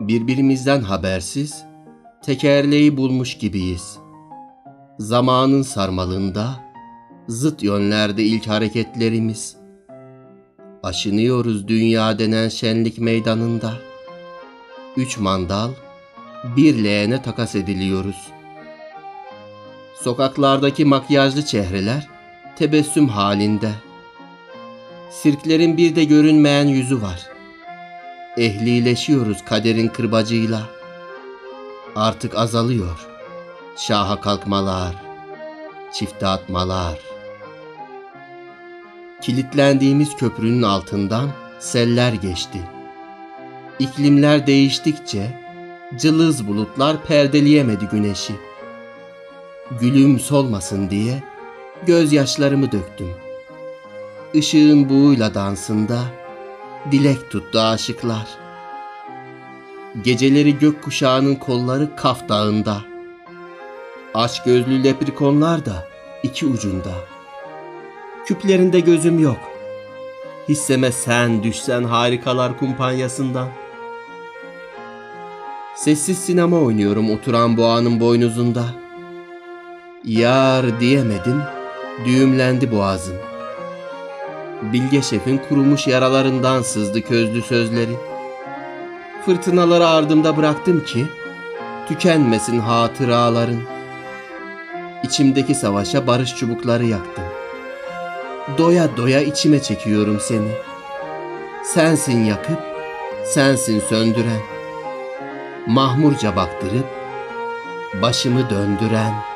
Birbirimizden habersiz, tekerleği bulmuş gibiyiz. Zamanın sarmalında, zıt yönlerde ilk hareketlerimiz. Aşınıyoruz dünya denen şenlik meydanında. Üç mandal, bir leğene takas ediliyoruz. Sokaklardaki makyajlı çehreler tebessüm halinde. Sirklerin bir de görünmeyen yüzü var. Ehlileşiyoruz kaderin kırbacıyla. Artık azalıyor. Şaha kalkmalar, çifte atmalar. Kilitlendiğimiz köprünün altından seller geçti. İklimler değiştikçe cılız bulutlar perdeleyemedi güneşi. Gülüm solmasın diye gözyaşlarımı döktüm. Işığın buğuyla dansında dilek tuttu aşıklar. Geceleri gökkuşağının kolları Kaf Dağı'nda. Aç gözlü leprikonlar da iki ucunda. Küplerinde gözüm yok. Hisseme sen düşsen harikalar kumpanyasından. Sessiz sinema oynuyorum oturan boğanın boynuzunda. Yar diyemedim, düğümlendi boğazım. Bilge şefin kurumuş yaralarından sızdı közlü sözleri. Fırtınaları ardımda bıraktım ki tükenmesin hatıraların. İçimdeki savaşa barış çubukları yaktım. Doya doya içime çekiyorum seni. Sensin yakıp, sensin söndüren. Mahmurca baktırıp, başımı döndüren.